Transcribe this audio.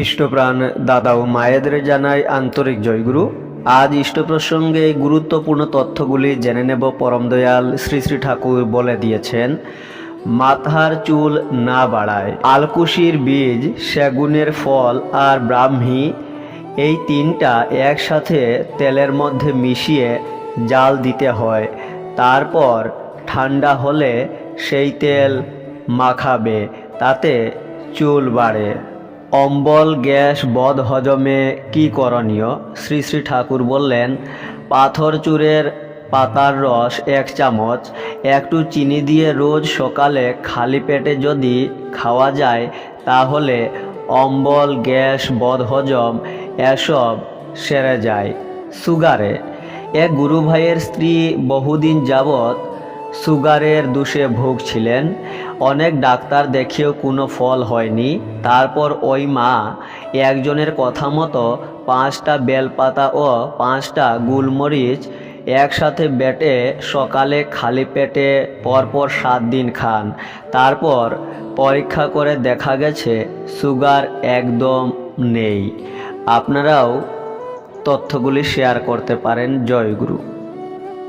ইষ্টপ্রাণ দাদা ও মায়েদের জানাই আন্তরিক জয়গুরু। আজ ইষ্ট প্রসঙ্গে গুরুত্বপূর্ণ তথ্যগুলি জেনে নেব পরম দয়াল শ্রী শ্রী ঠাকুর বলে দিয়েছেন, মাথার চুল না বাড়ায়, আলকুশির বীজ, সেগুনের ফল আর ব্রাহ্মী, এই তিনটা একসাথে তেলের মধ্যে মিশিয়ে জাল দিতে হয়, তারপর ঠান্ডা হলে সেই তেল মাখাবে, তাতে চুল বাড়ে। অম্বল, গ্যাস, বদ হজমে কি করণীয়? শ্রী শ্রী ঠাকুর বললেন, পাথর চূড়ের পাতার রস এক চামচ, একটু চিনি দিয়ে রোজ সকালে খালি পেটে যদি খাওয়া যায়, তাহলে অম্বল, গ্যাস বদহজম এসব সেরে যায়। সুগারে, এক গুরু ভাইয়ের স্ত্রী বহুদিন যাবৎ সুগারের দোষে ভুগছিলেন অনেক ডাক্তার দেখেও কোনো ফল হয়নি। তারপর ওই মা একজনের কথা মতো পাঁচটা বেলপাতা ও পাঁচটা গুলমরিচ একসাথে বেটে সকালে খালি পেটে পরপর সাত দিন খান। তারপর পরীক্ষা করে দেখা গেছে সুগার একদম নেই। আপনারাও তথ্যগুলি শেয়ার করতে পারেন জয়গুরু।